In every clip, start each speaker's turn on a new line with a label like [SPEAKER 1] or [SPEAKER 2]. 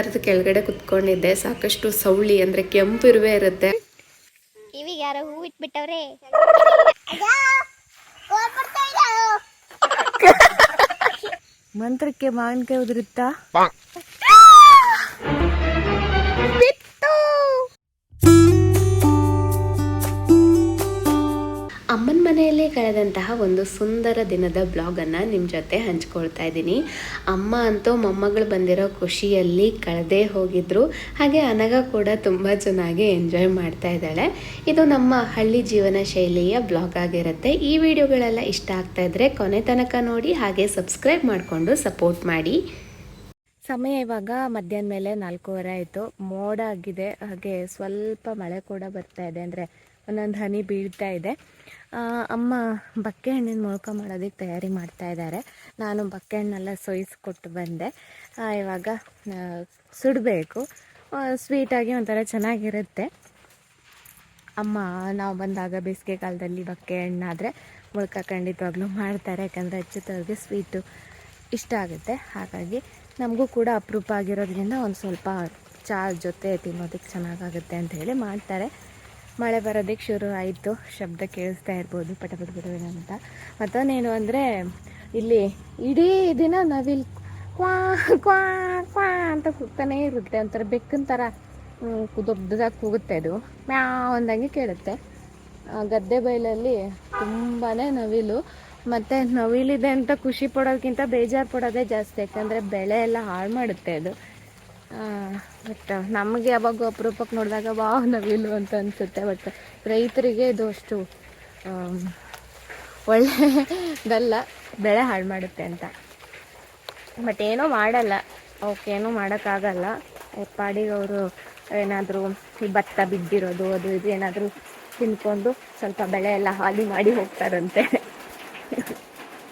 [SPEAKER 1] ಮರದ ಕೆಳಗಡೆ ಕುತ್ಕೊಂಡಿದ್ದೆ. ಸಾಕಷ್ಟು ಸೌಳಿ ಅಂದ್ರೆ ಕೆಂಪು ಇರುವೆ ಇರುತ್ತೆ.
[SPEAKER 2] ಕಿವಿಗೆ ಯಾರೋ ಹೂ ಇಟ್ಬಿಟ್ಟವ್ರೆ.
[SPEAKER 3] ಮಂತ್ರಕ್ಕೆ ಮಾವಿನಕಾಯಿ ಉದುರುತ್ತಾ?
[SPEAKER 1] ಮನೆಯಲ್ಲೇ ಕಳೆದಂತಹ ಒಂದು ಸುಂದರ ದಿನದ ಬ್ಲಾಗನ್ನು ನಿಮ್ಮ ಜೊತೆ ಹಂಚ್ಕೊಳ್ತಾ ಇದ್ದೀನಿ. ಅಮ್ಮ ಅಂತೂ ಮೊಮ್ಮಗಳು ಬಂದಿರೋ ಖುಷಿಯಲ್ಲಿ ಕಳೆದೇ ಹೋಗಿದ್ರು. ಹಾಗೆ ಅನಗ ಕೂಡ ತುಂಬ ಚೆನ್ನಾಗಿ ಎಂಜಾಯ್ ಮಾಡ್ತಾ ಇದ್ದಾಳೆ. ಇದು ನಮ್ಮ ಹಳ್ಳಿ ಜೀವನ ಶೈಲಿಯ ಬ್ಲಾಗ್ ಆಗಿರುತ್ತೆ. ಈ ವಿಡಿಯೋಗಳೆಲ್ಲ ಇಷ್ಟ ಆಗ್ತಾ ಇದ್ರೆ ಕೊನೆ ತನಕ ನೋಡಿ, ಹಾಗೆ ಸಬ್ಸ್ಕ್ರೈಬ್ ಮಾಡಿಕೊಂಡು ಸಪೋರ್ಟ್ ಮಾಡಿ.
[SPEAKER 3] ಸಮಯ ಇವಾಗ ಮಧ್ಯಾಹ್ನ ಮೇಲೆ ನಾಲ್ಕೂವರೆ ಆಯಿತು. ಮೋಡ ಆಗಿದೆ. ಹಾಗೆ ಸ್ವಲ್ಪ ಮಳೆ ಕೂಡ ಬರ್ತಾ ಇದೆ. ಅಂದರೆ ಒಂದೊಂದು ಹನಿ ಬೀಳ್ತಾ ಇದೆ. ಅಮ್ಮ ಬಕ್ಕೆ ಹಣ್ಣಿನ ಮೊಳಕ ಮಾಡೋದಕ್ಕೆ ತಯಾರಿ ಮಾಡ್ತಾ ಇದ್ದಾರೆ. ನಾನು ಬಕ್ಕೆ ಹಣ್ಣೆಲ್ಲ ಸೊಯ್ಸ್ಕೊಟ್ಟು ಬಂದೆ. ಇವಾಗ ಸುಡಬೇಕು. ಸ್ವೀಟಾಗಿ ಒಂಥರ ಚೆನ್ನಾಗಿರುತ್ತೆ. ಅಮ್ಮ, ನಾವು ಬಂದಾಗ ಬೇಸಿಗೆ ಕಾಲದಲ್ಲಿ ಬಕ್ಕೆ ಹಣ್ಣಾದರೆ ಮುಳ್ಕ ಖಂಡಿತವಾಗ್ಲೂ ಮಾಡ್ತಾರೆ. ಯಾಕಂದರೆ ಅಚ್ಚುತ್ತವ್ರಿಗೆ ಸ್ವೀಟು ಇಷ್ಟ ಆಗುತ್ತೆ. ಹಾಗಾಗಿ ನಮಗೂ ಕೂಡ ಅಪರೂಪ ಆಗಿರೋದ್ರಿಂದ ಒಂದು ಸ್ವಲ್ಪ ಚಾ ಜೊತೆ ತಿನ್ನೋದಕ್ಕೆ ಚೆನ್ನಾಗಾಗುತ್ತೆ ಅಂತ ಹೇಳಿ ಮಾಡ್ತಾರೆ. ಮಳೆ ಬರೋದಕ್ಕೆ ಶುರು ಆಯಿತು. ಶಬ್ದ ಕೇಳಿಸ್ತಾ ಇರ್ಬೋದು, ಪಟ ಪಟ ಅಂತ. ಮತ್ತೊಂದೇನು ಅಂದರೆ, ಇಲ್ಲಿ ಇಡೀ ದಿನ ನವಿಲ್ ಕ್ವಾ ಕ್ವಾ ಕ್ವಾ ಅಂತ ಕೂಗ್ತಾನೇ ಇರುತ್ತೆ. ಒಂಥರ ಬೆಕ್ಕಿನ ಥರ ದೊಡ್ಡದಾಗಿ ಕೂಗುತ್ತೆ ಅದು. ಮ್ಯಾ ಒಂದಂಗೆ ಕೇಳುತ್ತೆ. ಗದ್ದೆ ಬೈಲಲ್ಲಿ ತುಂಬಾ ನವಿಲು. ಮತ್ತು ನವಿಲಿದೆ ಅಂತ ಖುಷಿ ಪಡೋದಕ್ಕಿಂತ ಬೇಜಾರು ಪಡೋದೇ ಜಾಸ್ತಿ. ಯಾಕಂದರೆ ಬೆಳೆ ಎಲ್ಲ ಹಾಳು ಮಾಡುತ್ತೆ ಅದು. ಬಟ್ ನಮಗೆ ಯಾವಾಗ ಅಪರೂಪಕ್ಕೆ ನೋಡಿದಾಗ ವಾ ನವಿಲು ಅಂತ ಅನಿಸುತ್ತೆ. ಬಟ್ ರೈತರಿಗೆ ಇದು ಅಷ್ಟು ಒಳ್ಳೆಯದಲ್ಲ ಒಳ್ಳೆದಲ್ಲ. ಬೆಳೆ ಹಾಳು ಮಾಡುತ್ತೆ ಅಂತ. ಬಟ್ ಏನೂ ಮಾಡಲ್ಲ. ಅವಕ್ಕೇನೂ ಮಾಡೋಕ್ಕಾಗಲ್ಲ. ಪಾಡಿಗೆ ಅವರು ಏನಾದರೂ, ಈ ಭತ್ತ ಬಿದ್ದಿರೋದು, ಅದು ಇದು ಏನಾದರೂ ತಿನ್ಕೊಂಡು ಸ್ವಲ್ಪ ಬೆಳೆ ಎಲ್ಲ ಹಾಲಿ ಮಾಡಿ ಹೋಗ್ತಾರಂತೆ.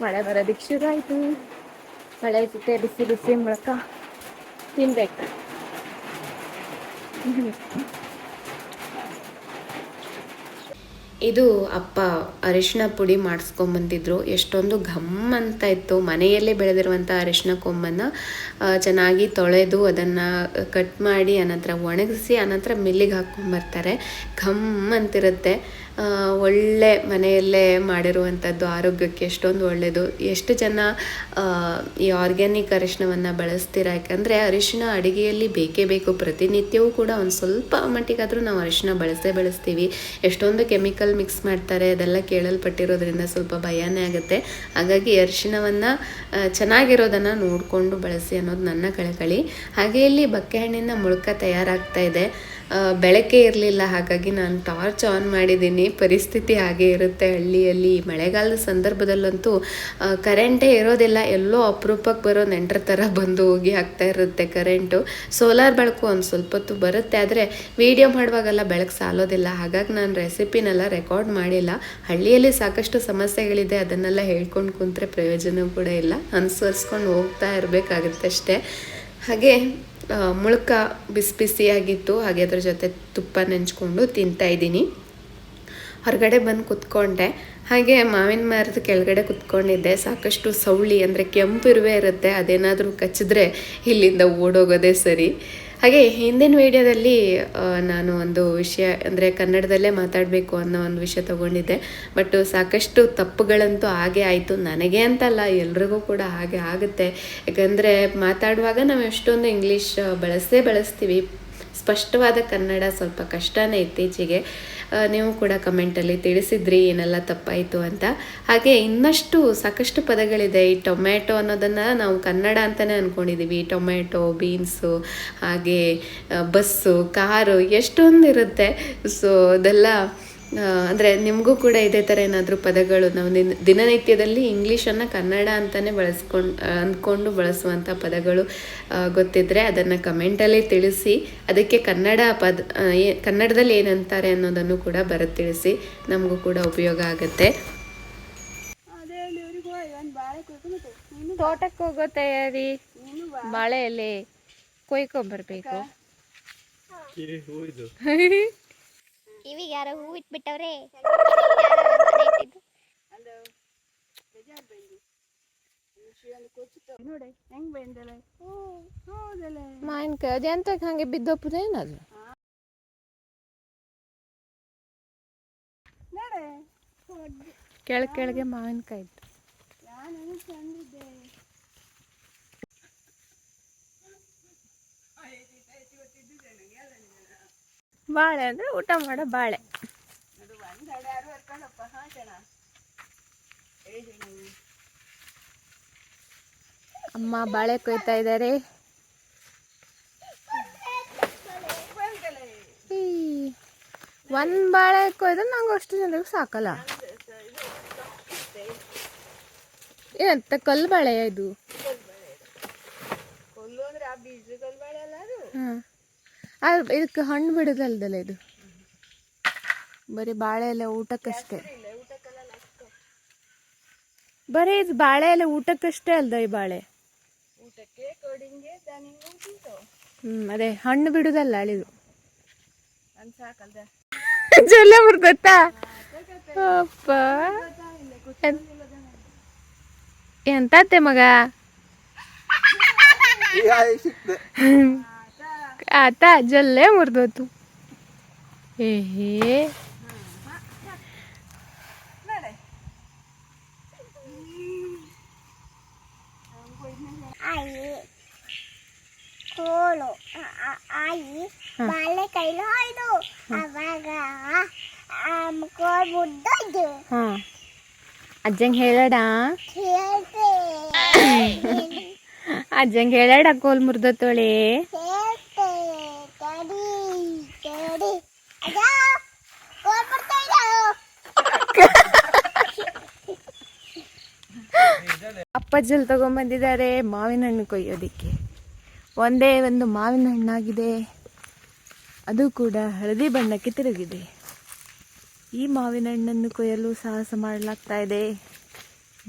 [SPEAKER 3] ಮಳೆ ಬರೋದಕ್ಕೆ ಶುರು ಆಯಿತು. ಮಳೆ ಜೊತೆ ಬಿಸಿ ಬಿಸಿ ಮೂಲಕ ತಿನ್ಬೇಕು.
[SPEAKER 1] ಇದು ಅಪ್ಪ ಅರಿಶಿನ ಪುಡಿ ಮಾಡಿಸ್ಕೊಂಬಂದಿದ್ರು. ಎಷ್ಟೊಂದು ಘಮ್ ಅಂತ ಇತ್ತು. ಮನೆಯಲ್ಲೇ ಬೆಳೆದಿರುವಂಥ ಅರಿಶಿನ ಕೊಂಬನ್ನು ಚೆನ್ನಾಗಿ ತೊಳೆದು ಅದನ್ನು ಕಟ್ ಮಾಡಿ, ಅನಂತರ ಒಣಗಿಸಿ, ಅನಂತರ ಮಿಲ್ಲಿಗೆ ಹಾಕ್ಕೊಂಬರ್ತಾರೆ. ಘಮ್ ಅಂತಿರುತ್ತೆ. ಒಳ್ಳೆ ಮನೆಯಲ್ಲೇ ಮಾಡಿರುವಂಥದ್ದು ಆರೋಗ್ಯಕ್ಕೆ ಎಷ್ಟೊಂದು ಒಳ್ಳೆಯದು. ಎಷ್ಟು ಜನ ಈ ಆರ್ಗ್ಯಾನಿಕ್ ಅರಿಶಿನವನ್ನು ಬಳಸ್ತೀರಾ? ಯಾಕಂದರೆ ಅರಿಶಿನ ಅಡುಗೆಯಲ್ಲಿ ಬೇಕೇ ಬೇಕು. ಪ್ರತಿನಿತ್ಯವೂ ಕೂಡ ಒಂದು ಸ್ವಲ್ಪ ಮಟ್ಟಿಗಾದರೂ ನಾವು ಅರಿಶಿನ ಬಳಸೇ ಬಳಸ್ತೀವಿ. ಎಷ್ಟೊಂದು ಕೆಮಿಕಲ್ ಮಿಕ್ಸ್ ಮಾಡ್ತಾರೆ, ಅದೆಲ್ಲ ಕೇಳಲ್ಪಟ್ಟಿರೋದ್ರಿಂದ ಸ್ವಲ್ಪ ಭಯನೇ ಆಗುತ್ತೆ. ಹಾಗಾಗಿ ಅರಿಶಿನವನ್ನು ಚೆನ್ನಾಗಿರೋದನ್ನು ನೋಡಿಕೊಂಡು ಬಳಸಿ ಅನ್ನೋದು ನನ್ನ ಕಳಕಳಿ. ಹಾಗೆ ಇಲ್ಲಿ ಬಕ್ಕೆ ಹಣ್ಣಿನ ಮುಳುಕ ತಯಾರಾಗ್ತಾ ಇದೆ. ಬೆಳಕೆ ಇರಲಿಲ್ಲ. ಹಾಗಾಗಿ ನಾನು ಟಾರ್ಚ್ ಆನ್ ಮಾಡಿದ್ದೀನಿ. ಪರಿಸ್ಥಿತಿ ಹಾಗೆ ಇರುತ್ತೆ ಹಳ್ಳಿಯಲ್ಲಿ. ಮಳೆಗಾಲದ ಸಂದರ್ಭದಲ್ಲಂತೂ ಕರೆಂಟೇ ಇರೋದಿಲ್ಲ. ಎಲ್ಲೋ ಅಪರೂಪಕ್ಕೆ ಬರೋ ನೆಂಟರ ಥರ ಬಂದು ಹೋಗಿ ಆಗ್ತಾ ಇರುತ್ತೆ ಕರೆಂಟು ಸೋಲಾರ್ ಬೆಳಕು ಒಂದು ಸ್ವಲ್ಪ ಹೊತ್ತು ಬರುತ್ತೆ. ಆದರೆ ವಿಡಿಯೋ ಮಾಡುವಾಗೆಲ್ಲ ಬೆಳಕು ಸಾಲೋದಿಲ್ಲ. ಹಾಗಾಗಿ ನಾನು ರೆಸಿಪಿನೆಲ್ಲ ರೆಕಾರ್ಡ್ ಮಾಡಿಲ್ಲ. ಹಳ್ಳಿಯಲ್ಲಿ ಸಾಕಷ್ಟು ಸಮಸ್ಯೆಗಳಿದೆ. ಅದನ್ನೆಲ್ಲ ಹೇಳ್ಕೊಂಡು ಕುಂತ್ರೆ ಪ್ರಯೋಜನ ಕೂಡ ಇಲ್ಲ. ಅನುಸರಿಸ್ಕೊಂಡು ಹೋಗ್ತಾ ಇರಬೇಕಾಗುತ್ತೆ ಅಷ್ಟೇ ಹಾಗೆ ಮುಳುಕ ಬಿಸಿ ಬಿಸಿಯಾಗಿತ್ತು ಹಾಗೆ ಅದ್ರ ಜೊತೆ ತುಪ್ಪ ನೆಂಚ್ಕೊಂಡು ತಿಂತಾ ಇದ್ದೀನಿ. ಹೊರಗಡೆ ಬಂದು ಕುತ್ಕೊಂಡೆ. ಹಾಗೆ ಮಾವಿನ ಮರದ ಕೆಳಗಡೆ ಕುತ್ಕೊಂಡಿದ್ದೆ. ಸಾಕಷ್ಟು ಸೌಳಿ ಅಂದರೆ ಕೆಂಪು ಇರುವೆ ಇರುತ್ತೆ. ಅದೇನಾದರೂ ಕಚ್ಚಿದ್ರೆ ಇಲ್ಲಿಂದ ಓಡೋಗೋದೇ ಸರಿ. ಹಾಗೆ ಹಿಂದಿನ ವಿಡಿಯೋದಲ್ಲಿ ನಾನು ಒಂದು ವಿಷಯ, ಅಂದರೆ ಕನ್ನಡದಲ್ಲೇ ಮಾತಾಡಬೇಕು ಅನ್ನೋ ಒಂದು ವಿಷಯ ತಗೊಂಡಿದ್ದೆ. ಬಟ್ ಸಾಕಷ್ಟು ತಪ್ಪುಗಳಂತೂ ಹಾಗೆ ಆಯಿತು. ನನಗೆ ಅಂತಲ್ಲ ಎಲ್ರಿಗೂ ಕೂಡ ಹಾಗೆ ಆಗುತ್ತೆ. ಯಾಕಂದರೆ ಮಾತಾಡುವಾಗ ನಾವು ಎಷ್ಟೊಂದು ಇಂಗ್ಲೀಷ್ ಬಳಸೇ ಬಳಸ್ತೀವಿ. ಸ್ಪಷ್ಟವಾದ ಕನ್ನಡ ಸ್ವಲ್ಪ ಕಷ್ಟನೇ ಇತ್ತೀಚೆಗೆ. ನೀವು ಕೂಡ ಕಮೆಂಟಲ್ಲಿ ತಿಳಿಸಿದ್ರಿ, ಏನೆಲ್ಲ ತಪ್ಪಾಯಿತು ಅಂತ. ಹಾಗೆ ಇನ್ನಷ್ಟು ಸಾಕಷ್ಟು ಪದಗಳಿದೆ, ಈ ಟೊಮ್ಯಾಟೊ ಅನ್ನೋದನ್ನು ನಾವು ಕನ್ನಡ ಅಂತಲೇ ಅಂದ್ಕೊಂಡಿದ್ದೀವಿ ಟೊಮ್ಯಾಟೊ, ಬೀನ್ಸು, ಹಾಗೆ ಬಸ್ಸು, ಕಾರು, ಎಷ್ಟೊಂದಿರುತ್ತೆ. ಸೊ ಅದೆಲ್ಲ ಅಂದರೆ ನಿಮಗೂ ಕೂಡ ಇದೇ ಥರ ಏನಾದರೂ ಪದಗಳು ನಾವು ದಿನ ದಿನನಿತ್ಯದಲ್ಲಿ ಇಂಗ್ಲೀಷನ್ನು ಕನ್ನಡ ಅಂತಲೇ ಬಳಸ್ಕೊಂಡು ಅಂದ್ಕೊಂಡು ಬಳಸುವಂಥ ಪದಗಳು ಗೊತ್ತಿದ್ದರೆ ಅದನ್ನು ಕಮೆಂಟಲ್ಲಿ ತಿಳಿಸಿ ಅದಕ್ಕೆ ಕನ್ನಡ ಪದ ಕನ್ನಡದಲ್ಲಿ ಏನಂತಾರೆ ಅನ್ನೋದನ್ನು ಕೂಡ ಬರ ತಿಳಿಸಿ ನಮಗೂ ಕೂಡ ಉಪಯೋಗ ಆಗುತ್ತೆ.
[SPEAKER 3] ತೋಟಕ್ಕೆ ಹೋಗೋ ತಯಾರಿ ಬಾಳೆ ಎಲೆ ಕೊಯ್ಕೊಂಬರ್ಬೇಕು
[SPEAKER 2] ಕಿವಿಗೆ ಯಾರೋ ಹೂ ಇಟ್ಬಿಟ್ಟವ್ರೆ
[SPEAKER 3] ಮಾವಿನಕಾಯಿ ಅದು ಎಂತಕ್ಕೆ ಹಂಗೆ ಬಿದ್ದೋಪುದು ಏನದು ಕೆಳ ಕೆಳಗೆ ಮಾವಿನಕಾಯಿ ಇತ್ತು ಬಾಳೆ ಅಂದ್ರೆ ಊಟ ಮಾಡೋ ಬಾಳೆ. ಅಮ್ಮ ಬಾಳೆ ಕೊಯ್ತಾ ಇದ್ದಾರೆ ಈ, ಒಂದ್ ಬಾಳೆ ಕೊಯ್ದ್ರೆ ನಂಗೆ ಅಷ್ಟು ಜನರಿಗೆ ಸಾಕಲ್ಲ. ಏನಂತ ಕಲ್ಲು ಬಾಳೆ. ಇದು ಹ್ಮ್ ಅದು? ಇದಕ್ಕೆ ಹಣ್ಣು ಬಿಡೋದಲ್ದಲ್ಲ ಇದು? ಬರೀ ಬಾಳೆ ಎಲ್ಲ ಊಟಕ್ಕಷ್ಟೇ. ಬರೀ ಇದು ಬಾಳೆ ಎಲ್ಲ ಊಟಕ್ಕಷ್ಟೇ ಅಲ್ದ ಈ ಬಾಳೆ? ಹ್ಮ್ ಅದೇ ಹಣ್ಣು ಬಿಡುದಲ್ಲ ಅಳಿದು. ಜೊಲ್ಲೆ ಮುರ್ದತ್ತ ಅಪ್ಪ. ಎಂತತ್ತೆ ಮಗ? ಆತ ಜೊಲ್ಲೆ ಮುರ್ದೋತು. ಏಹೇ.
[SPEAKER 2] ಆಯಿ ಕೋಲು ಆಯಿ ಬಾಳೆಕಾಯಿಲು ಹೊಯ್ದು ಅವಾಗ ಕೋಲ್ ಮುದ್ದೋಯ್ದು
[SPEAKER 3] ಅಜ್ಜಂಗೆ ಹೇಳಡ? ಅಜ್ಜಂಗೆ ಹೇಳಡ ಕೋಲ್ ಮುರ್ದತ್ತೋಳೆ
[SPEAKER 2] ಹೇಳ್ತೆ ತಡಿ ತಡಿ ಅದ ಕೋಲ್ ಬರ್ತಾ ಇಲ್ಲ
[SPEAKER 3] ತಗೊಂಬಂದಿದ್ದಾರೆ ಮಾವಿನ ಹಣ್ಣು ಕೊಯ್ಯೋದಿಕ್ಕೆ. ಒಂದೇ ಒಂದು ಮಾವಿನ ಹಣ್ಣಾಗಿದೆ. ಅದು ಕೂಡ ಹಳದಿ ಬಣ್ಣಕ್ಕೆ ತಿರುಗಿದೆ. ಈ ಮಾವಿನ ಹಣ್ಣನ್ನು ಕೊಯ್ಯಲು ಸಾಹಸ ಮಾಡಲಾಗ್ತಾ ಇದೆ.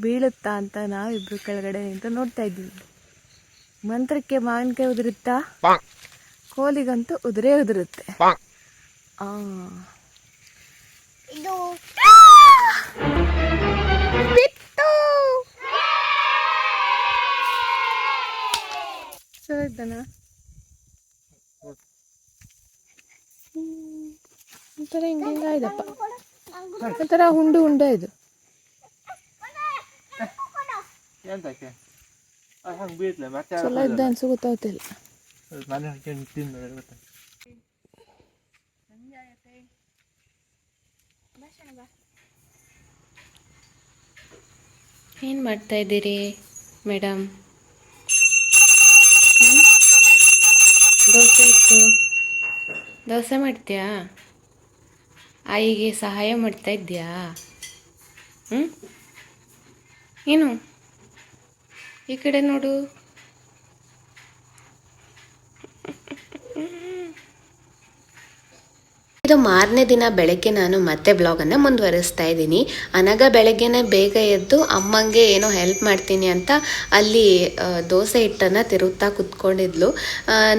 [SPEAKER 3] ಬೀಳುತ್ತಾ ಅಂತ ನಾವಿಬ್ರು ಕೆಳಗಡೆ ನಿಂತು ನೋಡ್ತಾ ಇದ್ದೀವಿ. ಮಂತ್ರಕ್ಕೆ ಮಾವಿನಕಾಯಿ ಉದುರುತ್ತಾ? ಕೋಲಿಗಂತೂ ಉದುರೇ ಉದುರುತ್ತೆ. ಆ.
[SPEAKER 2] ಇದು.
[SPEAKER 3] ಇದ್ದಾನ ಒಂಥರ ಹಿಂಗೆ ಇದಪ್ಪ ಒಂಥರ ಹುಂಡು ಉಂಡ ಇದು. ಚಲೋ ಇದ್ದ ಅನ್ಸು ಗೊತ್ತಾಗ್ತಿಲ್ಲ
[SPEAKER 1] ಏನು ಮಾಡ್ತಾ ಇದ್ದೀರಿ ಮೇಡಮ್? ದೋಸೆ ಇತ್ತು. ದೋಸೆ ಮಾಡ್ತೀಯಾ? ಆಯಿಗೆ ಸಹಾಯ ಮಾಡ್ತಾ ಇದ್ದೀಯಾ? ಹ್ಞೂ ಏನು? ಈ ಕಡೆ ನೋಡು. ಇದು ಮಾರನೇ ದಿನ ಬೆಳಗ್ಗೆ ನಾನು ಮತ್ತೆ ಬ್ಲಾಗನ್ನು ಮುಂದುವರಿಸ್ತಾ ಇದ್ದೀನಿ. ಅನಗ ಬೆಳಗ್ಗೆನೆ ಬೇಗ ಎದ್ದು ಅಮ್ಮಂಗೆ ಏನೋ ಹೆಲ್ಪ್ ಮಾಡ್ತೀನಿ ಅಂತ ಅಲ್ಲಿ ದೋಸೆ ಹಿಟ್ಟನ್ನು ತಿರುಗ್ತಾ ಕುತ್ಕೊಂಡಿದ್ಲು.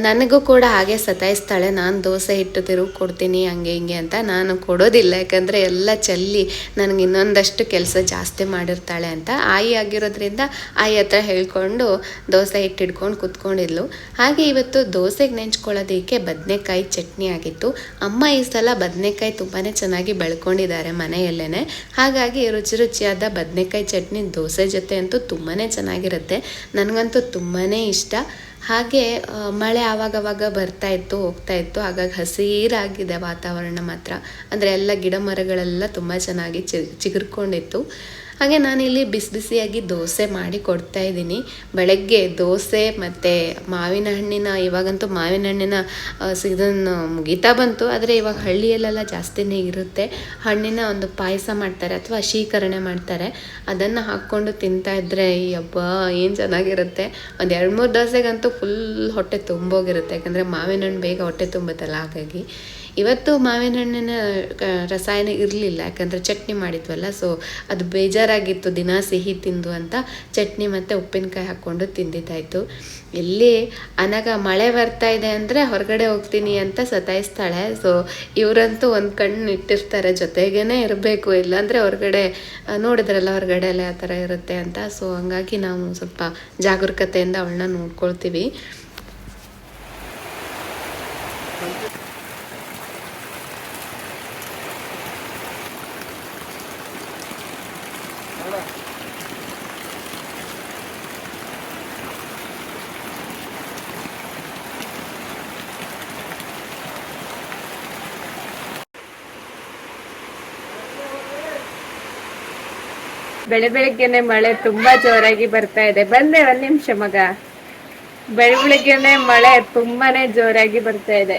[SPEAKER 1] ನನಗೂ ಕೂಡ ಹಾಗೆ ಸತಾಯಿಸ್ತಾಳೆ. ನಾನು ದೋಸೆ ಹಿಟ್ಟು ತಿರುಗಿ ಕೊಡ್ತೀನಿ ಹಂಗೆ ಹಿಂಗೆ ಅಂತ ನಾನು ಕೊಡೋದಿಲ್ಲ. ಯಾಕಂದರೆ ಎಲ್ಲ ಚೆಲ್ಲಿ ನನಗೆ ಇನ್ನೊಂದಷ್ಟು ಕೆಲಸ ಜಾಸ್ತಿ ಮಾಡಿರ್ತಾಳೆ ಅಂತ ಆಯಿ ಆಗಿರೋದ್ರಿಂದ ಆಯಿ ಹತ್ರ ಹೇಳ್ಕೊಂಡು ದೋಸೆ ಹಿಟ್ಟು ಹಿಡ್ಕೊಂಡು ಕುತ್ಕೊಂಡಿದ್ಲು. ಹಾಗೆ ಇವತ್ತು ದೋಸೆಗೆ ನೆಂಚ್ಕೊಳ್ಳೋದಕ್ಕೆ ಬದನೆಕಾಯಿ ಚಟ್ನಿ ಆಗಿತ್ತು. ಅಮ್ಮ ಈ ಬದನೆಕಾಯಿ ತುಂಬಾ ಚೆನ್ನಾಗಿ ಬೆಳ್ಕೊಂಡಿದ್ದಾರೆ ಮನೆಯಲ್ಲೇ ಹಾಗಾಗಿ ರುಚಿ ರುಚಿಯಾದ ಬದನೆಕಾಯಿ ಚಟ್ನಿ ದೋಸೆ ಜೊತೆ ಅಂತೂ ತುಂಬಾ ಚೆನ್ನಾಗಿರುತ್ತೆ. ನನಗಂತೂ ತುಂಬಾ ಇಷ್ಟ. ಹಾಗೆ ಮಳೆ ಆವಾಗವಾಗ ಬರ್ತಾ ಇತ್ತು, ಹೋಗ್ತಾ ಇತ್ತು. ಹಾಗಾಗಿ ಹಸಿರಾಗಿದೆ ವಾತಾವರಣ ಮಾತ್ರ. ಅಂದರೆ ಎಲ್ಲ ಗಿಡ ಮರಗಳೆಲ್ಲ ತುಂಬ ಚೆನ್ನಾಗಿ ಚಿ, ಚಿಗುರ್ಕೊಂಡಿತ್ತು. ಹಾಗೆ ನಾನಿಲ್ಲಿ ಬಿಸಿ ಬಿಸಿಯಾಗಿ ದೋಸೆ ಮಾಡಿ ಕೊಡ್ತಾ ಇದ್ದೀನಿ. ಬೆಳಗ್ಗೆ ದೋಸೆ ಮತ್ತು ಮಾವಿನ ಹಣ್ಣಿನ, ಇವಾಗಂತೂ ಮಾವಿನ ಹಣ್ಣಿನ ಸೀಸನ್ ಮುಗೀತಾ ಬಂತು. ಆದರೆ ಇವಾಗ ಹಳ್ಳಿಯಲ್ಲೆಲ್ಲ ಜಾಸ್ತಿನೇ ಇರುತ್ತೆ. ಹಣ್ಣಿನ ಒಂದು ಪಾಯಸ ಮಾಡ್ತಾರೆ ಅಥವಾ ಶೀಕರಣೆ ಮಾಡ್ತಾರೆ. ಅದನ್ನು ಹಾಕ್ಕೊಂಡು ತಿಂತಾ ಇದ್ರೆ ಈ ಏನು ಚೆನ್ನಾಗಿರುತ್ತೆ. ಒಂದು ಎರಡು ಮೂರು ದೋಸೆಗಂತೂ ಫುಲ್ ಹೊಟ್ಟೆ ತುಂಬೋಗಿರುತ್ತೆ. ಯಾಕಂದರೆ ಮಾವಿನ ಹಣ್ಣು ಬೇಗ ಹೊಟ್ಟೆ ತುಂಬುತ್ತಲ್ಲ, ಹಾಗಾಗಿ. ಇವತ್ತು ಮಾವಿನ ಹಣ್ಣಿನ ರಸಾಯನ ಇರಲಿಲ್ಲ, ಯಾಕಂದರೆ ಚಟ್ನಿ ಮಾಡಿದ್ವಲ್ಲ ಸೊ ಅದು ಬೇಜಾರಾಗಿತ್ತು, ದಿನ ಸಿಹಿ ತಿಂದು ಅಂತ ಚಟ್ನಿ ಮತ್ತು ಉಪ್ಪಿನಕಾಯಿ ಹಾಕ್ಕೊಂಡು ತಿಂದಿದ್ದಾಯಿತು. ಇಲ್ಲಿ ಅನಗ ಮಳೆ ಬರ್ತಾ ಇದೆ ಅಂದರೆ ಹೊರಗಡೆ ಹೋಗ್ತೀನಿ ಅಂತ ಸತಾಯಿಸ್ತಾಳೆ ಸೊ ಇವರಂತೂ ಒಂದು ಕಣ್ಣು ಇಟ್ಟಿರ್ತಾರೆ ಜೊತೆಗೇ ಇರಬೇಕು, ಇಲ್ಲಾಂದರೆ ಹೊರಗಡೆ ನೋಡಿದ್ರಲ್ಲ ಹೊರಗಡೆ ಎಲ್ಲ ಆ ಥರ ಇರುತ್ತೆ ಅಂತ ಸೊ ಹಂಗಾಗಿ ನಾವು ಸ್ವಲ್ಪ ಜಾಗರೂಕತೆಯಿಂದ ಅವಳನ್ನ ನೋಡ್ಕೊಳ್ತೀವಿ.
[SPEAKER 3] ಬೆಳೆ ಬೆಳಿಗ್ಗೆನೆ ಮಳೆ ತುಂಬಾ ಜೋರಾಗಿ ಬರ್ತಾ ಇದೆ. ಬಂದೆ ಒಂದ್ ನಿಮಿಷ ಮಗ. ಬೆಳೆ ಬೆಳಿಗ್ಗೆನೆ ಮಳೆ ತುಂಬಾನೇ ಜೋರಾಗಿ ಬರ್ತಾ ಇದೆ.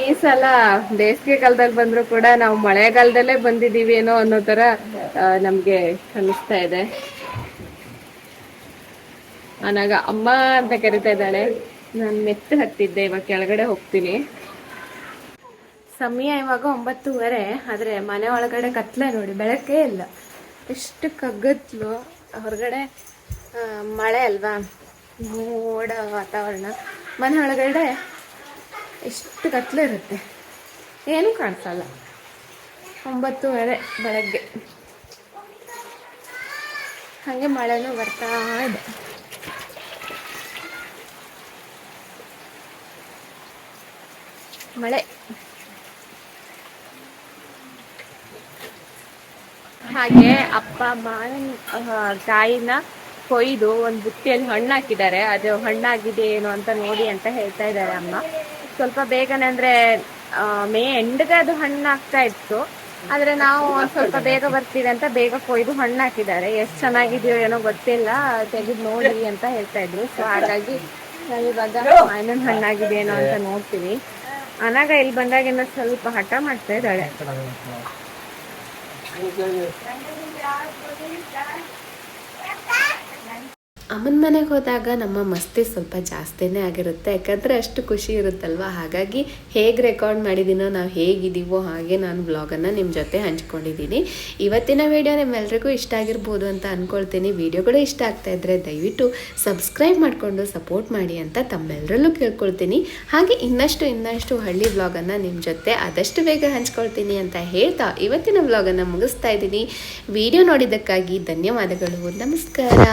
[SPEAKER 3] ಈ ಸಲ ಬೇಸಿಗೆ ಕಾಲದಲ್ಲಿ ಬಂದ್ರು ಕೂಡ ನಾವು ಮಳೆಗಾಲದಲ್ಲೇ ಬಂದಿದೀವಿ ಏನೋ ಅನ್ನೋ ತರ ನಮ್ಗೆ ಅನಿಸ್ತಾ ಇದೆ. ಅನಾಗ ಅಮ್ಮ ಅಂತ ಕರಿತಾ ಇದ್ದಾಳೆ. ನಾನು ಮೆತ್ತು ಹತ್ತಿದ್ದೆ, ಇವಾಗ ಕೆಳಗಡೆ ಹೋಗ್ತೀನಿ. ಸಮಯ ಇವಾಗ ಒಂಬತ್ತುವರೆ, ಆದ್ರೆ ಮನೆ ಒಳಗಡೆ ಕತ್ಲೆ ನೋಡಿ, ಬೆಳಕೇ ಇಲ್ಲ. ಎಷ್ಟು ಕಗ್ಗತ್ಲು ಹೊರಗಡೆ ಮಳೆ ಅಲ್ವಾ? ಮೋಡ ವಾತಾವರಣ. ಮನೆ ಒಳಗಡೆ ಎಷ್ಟು ಕತ್ಲೆ ಇರುತ್ತೆ? ಏನೂ ಕಾಣಿಸಲ್ಲ. ಒಂಬತ್ತುವರೆ ಬೆಳಗ್ಗೆ. ಹಾಗೆ ಮಳೆನೂ ಬರ್ತಾ ಇದೆ. ಮಳೆ. ಹಾಗೆ ಅಪ್ಪ ಮಾವಿನ ಕಾಯಿನ ಕೊಯ್ದು ಒಂದು ಬುಟ್ಟಿಯಲ್ಲಿ ಹಣ್ಣು ಹಾಕಿದ್ದಾರೆ ಅದು ಹಣ್ಣಾಗಿದೆ ಏನು ಅಂತ ನೋಡಿ ಅಂತ ಹೇಳ್ತಾ ಇದ್ದಾರೆ ಅಮ್ಮ. ಸ್ವಲ್ಪ ಬೇಗನೆ ಅಂದ್ರೆ ಮೇ ಎಂಡ್ಗೆ ಅದು ಹಣ್ಣು ಆಗ್ತಾ ಇತ್ತು. ಆದ್ರೆ ನಾವು ಸ್ವಲ್ಪ ಬೇಗ ಬರ್ತೀವಿ ಅಂತ ಬೇಗ ಕೊಯ್ದು ಹಣ್ಣು ಹಾಕಿದ್ದಾರೆ. ಎಷ್ಟ್ ಚೆನ್ನಾಗಿದೆಯೋ ಏನೋ ಗೊತ್ತಿಲ್ಲ. ತೆಗೆದು ನೋಡಿ ಅಂತ ಹೇಳ್ತಾ ಇದ್ರು. ಸೊ ಹಾಗಾಗಿ ಇವಾಗ ಮಾವಿನ ಹಣ್ಣಾಗಿದೆ ಏನೋ ಅಂತ ನೋಡ್ತೀವಿ ಅನಾಗ ಇಲ್ಲಿ ಬಂದಾಗಿಂದ ಸ್ವಲ್ಪ ಹಠ ಮಾಡ್ತಾ ಇದ್ದಾಳೆ.
[SPEAKER 1] ಅಮ್ಮನ ಮನೆಗೆ ಹೋದಾಗ ನಮ್ಮ ಮಸ್ತಿ ಸ್ವಲ್ಪ ಜಾಸ್ತಿನೇ ಆಗಿರುತ್ತೆ. ಯಾಕಂದರೆ ಅಷ್ಟು ಖುಷಿ ಇರುತ್ತಲ್ವ? ಹಾಗಾಗಿ ಹೇಗೆ ರೆಕಾರ್ಡ್ ಮಾಡಿದ್ದೀನೋ, ನಾವು ಹೇಗಿದ್ದೀವೋ ಹಾಗೆ ನಾನು ಬ್ಲಾಗನ್ನು ನಿಮ್ಮ ಜೊತೆ ಹಂಚ್ಕೊಂಡಿದ್ದೀನಿ. ಇವತ್ತಿನ ವಿಡಿಯೋ ನಿಮ್ಮೆಲ್ರಿಗೂ ಇಷ್ಟ ಆಗಿರ್ಬೋದು ಅಂತ ಅಂದ್ಕೊಳ್ತೀನಿ ವಿಡಿಯೋಗಳು ಇಷ್ಟ ಆಗ್ತಾ ಇದ್ದರೆ ದಯವಿಟ್ಟು ಸಬ್ಸ್ಕ್ರೈಬ್ ಮಾಡಿಕೊಂಡು ಸಪೋರ್ಟ್ ಮಾಡಿ ಅಂತ ತಮ್ಮೆಲ್ಲರಲ್ಲೂ ಕೇಳ್ಕೊಳ್ತೀನಿ. ಹಾಗೆ ಇನ್ನಷ್ಟು ಇನ್ನಷ್ಟು ಹಳ್ಳಿ ಬ್ಲಾಗನ್ನು ನಿಮ್ಮ ಜೊತೆ ಆದಷ್ಟು ಬೇಗ ಹಂಚ್ಕೊಳ್ತೀನಿ ಅಂತ ಹೇಳ್ತಾ ಇವತ್ತಿನ ಬ್ಲಾಗನ್ನು ಮುಗಿಸ್ತಾ ಇದ್ದೀನಿ. ವಿಡಿಯೋ ನೋಡಿದ್ದಕ್ಕಾಗಿ ಧನ್ಯವಾದಗಳು. ನಮಸ್ಕಾರ.